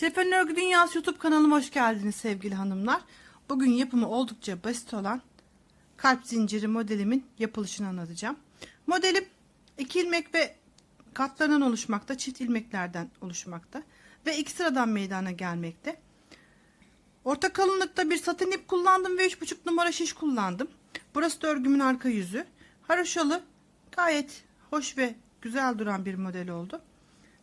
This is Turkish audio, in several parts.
Şefen Örgü Dünyası YouTube kanalıma hoş geldiniz sevgili hanımlar. Bugün yapımı oldukça basit olan kalp zinciri modelimin yapılışını anlatacağım. Modelim iki ilmek ve katlarından oluşmakta, çift ilmeklerden oluşmakta ve iki sıradan meydana gelmekte. Orta kalınlıkta bir satin ip kullandım ve 3,5 numara şiş kullandım. Burası da örgümün arka yüzü. Haroşalı gayet hoş ve güzel duran bir model oldu.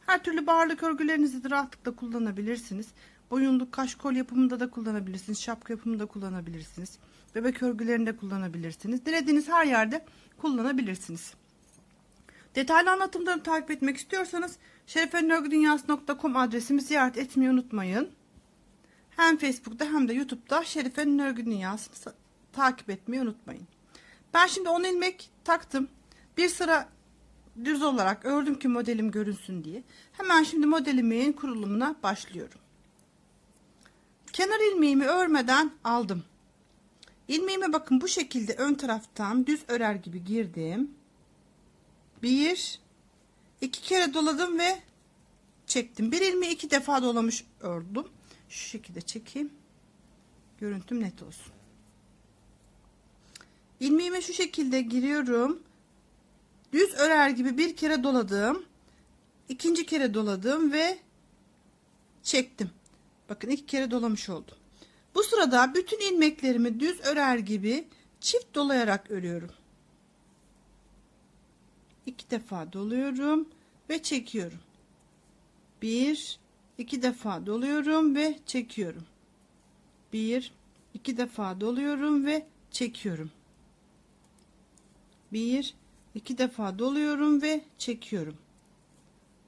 Her türlü bağırlık örgülerinizi de rahatlıkla kullanabilirsiniz. Boyunluk, kaş kol yapımında da kullanabilirsiniz. Şapka yapımında kullanabilirsiniz. Bebek örgülerinde kullanabilirsiniz. Dilediğiniz her yerde kullanabilirsiniz. Detaylı anlatımlarını takip etmek istiyorsanız şerifenörgüdünyası.com adresimi ziyaret etmeyi unutmayın. Hem Facebook'ta hem de YouTube'da Şerife'nin Örgü Dünyası'nı takip etmeyi unutmayın. Ben şimdi 10 ilmek taktım. Bir sıra düz olarak ördüm ki modelim görünsün diye. Hemen şimdi modelimin kurulumuna başlıyorum. Kenar ilmeğimi örmeden aldım. İlmeğime bakın bu şekilde ön taraftan düz örer gibi girdim. Bir, iki kere doladım ve çektim. Bir ilmeği iki defa dolamış ördüm. Şu şekilde çekeyim. Görüntüm net olsun. İlmeğime şu şekilde giriyorum. Düz örer gibi bir kere doladım. ikinci kere doladım ve çektim. Bakın iki kere dolamış oldum. Bu sırada bütün ilmeklerimi düz örer gibi çift dolayarak örüyorum. İki defa doluyorum ve çekiyorum. Bir, iki defa doluyorum ve çekiyorum. Bir, iki defa doluyorum ve çekiyorum. Bir, iki defa doluyorum ve çekiyorum.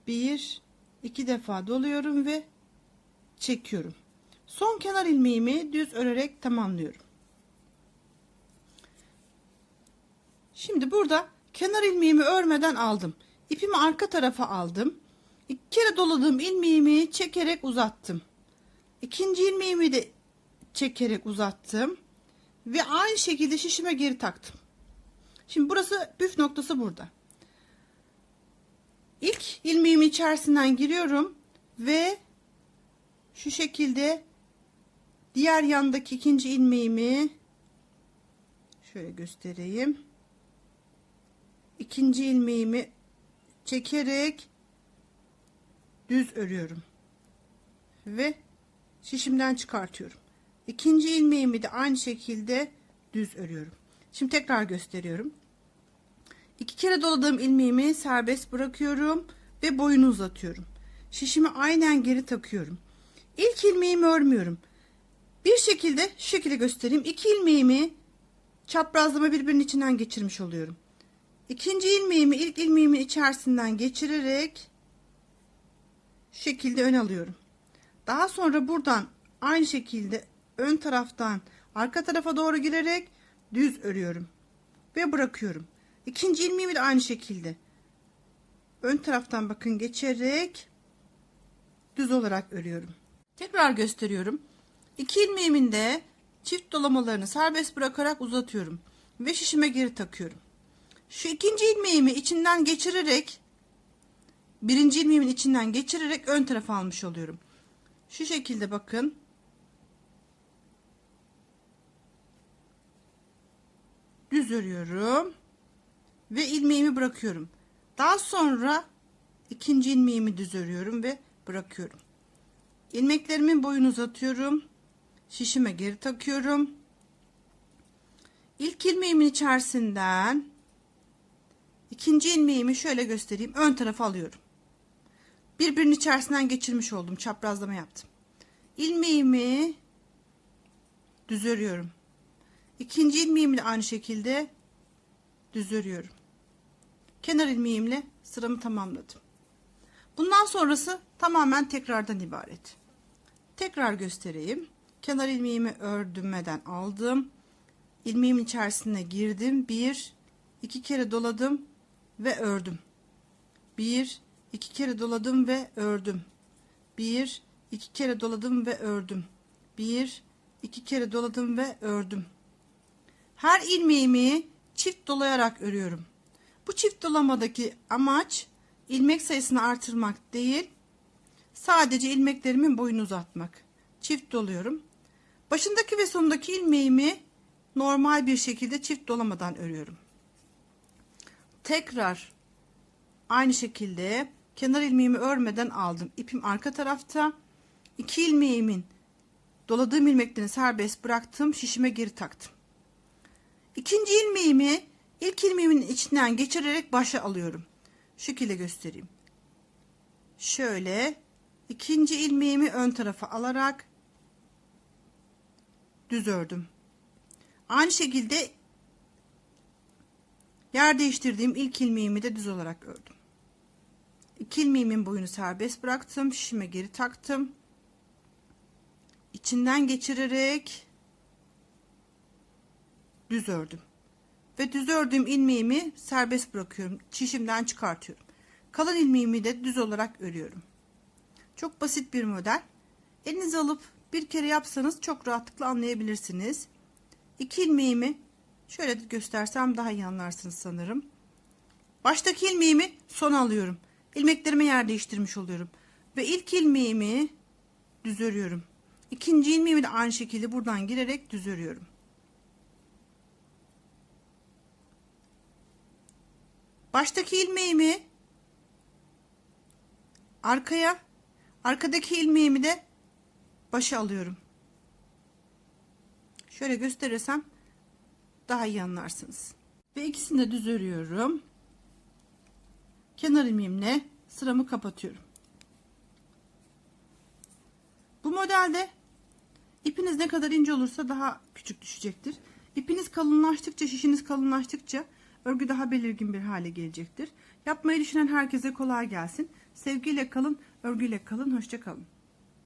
Bir, iki defa doluyorum ve çekiyorum. Son kenar ilmeğimi düz örerek tamamlıyorum. Şimdi burada kenar ilmeğimi örmeden aldım. İpimi arka tarafa aldım. İki kere doladığım ilmeğimi çekerek uzattım. İkinci ilmeğimi de çekerek uzattım. Ve aynı şekilde şişime geri taktım. Şimdi burası püf noktası burada. İlk ilmeğimi içerisinden giriyorum ve şu şekilde diğer yandaki ikinci ilmeğimi şöyle göstereyim. İkinci ilmeğimi çekerek düz örüyorum. Ve şişimden çıkartıyorum. İkinci ilmeğimi de aynı şekilde düz örüyorum. Şimdi tekrar gösteriyorum. İki kere doladığım ilmeğimi serbest bırakıyorum ve boyunu uzatıyorum. Şişimi aynen geri takıyorum. İlk ilmeğimi örmüyorum. Bir şekilde şu şekilde göstereyim. İki ilmeğimi çaprazlama birbirinin içinden geçirmiş oluyorum. İkinci ilmeğimi ilk ilmeğimin içerisinden geçirerek şu şekilde ön alıyorum. Daha sonra buradan aynı şekilde ön taraftan arka tarafa doğru girerek düz örüyorum ve bırakıyorum. İkinci ilmeğimi de aynı şekilde ön taraftan bakın geçerek düz olarak örüyorum. Tekrar gösteriyorum. İki ilmeğimin de çift dolamalarını serbest bırakarak uzatıyorum ve şişime geri takıyorum. Şu ikinci ilmeğimi içinden geçirerek birinci ilmeğimin içinden geçirerek ön tarafa almış oluyorum. Şu şekilde bakın. Düz örüyorum ve ilmeğimi bırakıyorum. Daha sonra ikinci ilmeğimi düz örüyorum ve bırakıyorum. İlmeklerimin boyunu uzatıyorum. Şişime geri takıyorum. İlk ilmeğimin içerisinden ikinci ilmeğimi şöyle göstereyim. Ön tarafa alıyorum. Birbirinin içerisinden geçirmiş oldum. Çaprazlama yaptım. İlmeğimi düz örüyorum. İkinci ilmeğimi de aynı şekilde düz örüyorum. Kenar ilmeğimle sıramı tamamladım. Bundan sonrası tamamen tekrardan ibaret. Tekrar göstereyim. Kenar ilmeğimi ördümeden aldım. İlmeğimin içerisine girdim. Bir, iki kere doladım ve ördüm. Bir, iki kere doladım ve ördüm. Bir, iki kere doladım ve ördüm. Bir, iki kere doladım ve ördüm. Her ilmeğimi çift dolayarak örüyorum. Bu çift dolamadaki amaç ilmek sayısını artırmak değil, Sadece ilmeklerimin boyunu uzatmak. Çift doluyorum. Başındaki ve sonundaki ilmeğimi normal bir şekilde çift dolamadan örüyorum. Tekrar aynı şekilde kenar ilmeğimi örmeden aldım. İpim arka tarafta. İki ilmeğimin doladığım ilmeklerini serbest bıraktım. Şişime geri taktım. İkinci ilmeğimi ilk ilmeğimin içinden geçirerek başa alıyorum. Şekilde göstereyim. Şöyle ikinci ilmeğimi ön tarafa alarak düz ördüm. Aynı şekilde yer değiştirdiğim ilk ilmeğimi de düz olarak ördüm. İki ilmeğimin boyunu serbest bıraktım. Şişime geri taktım. İçinden geçirerek düz ördüm. Ve düz ördüğüm ilmeğimi serbest bırakıyorum. Çişimden çıkartıyorum. Kalan ilmeğimi de düz olarak örüyorum. Çok basit bir model. Elinize alıp bir kere yapsanız çok rahatlıkla anlayabilirsiniz. İki ilmeğimi şöyle göstersem daha iyi anlarsınız sanırım. Baştaki ilmeğimi sona alıyorum. İlmeklerime yer değiştirmiş oluyorum. Ve ilk ilmeğimi düz örüyorum. İkinci ilmeğimi de aynı şekilde buradan girerek düz örüyorum. Baştaki ilmeğimi arkaya, arkadaki ilmeğimi de başa alıyorum. Şöyle gösterirsem daha iyi anlarsınız. Ve ikisini de düz örüyorum. Kenar ilmeğimle sıramı kapatıyorum. Bu modelde ipiniz ne kadar ince olursa daha küçük düşecektir. İpiniz kalınlaştıkça, şişiniz kalınlaştıkça örgü daha belirgin bir hale gelecektir. Yapmayı düşünen herkese kolay gelsin. Sevgiyle kalın, örgüyle kalın, hoşça kalın.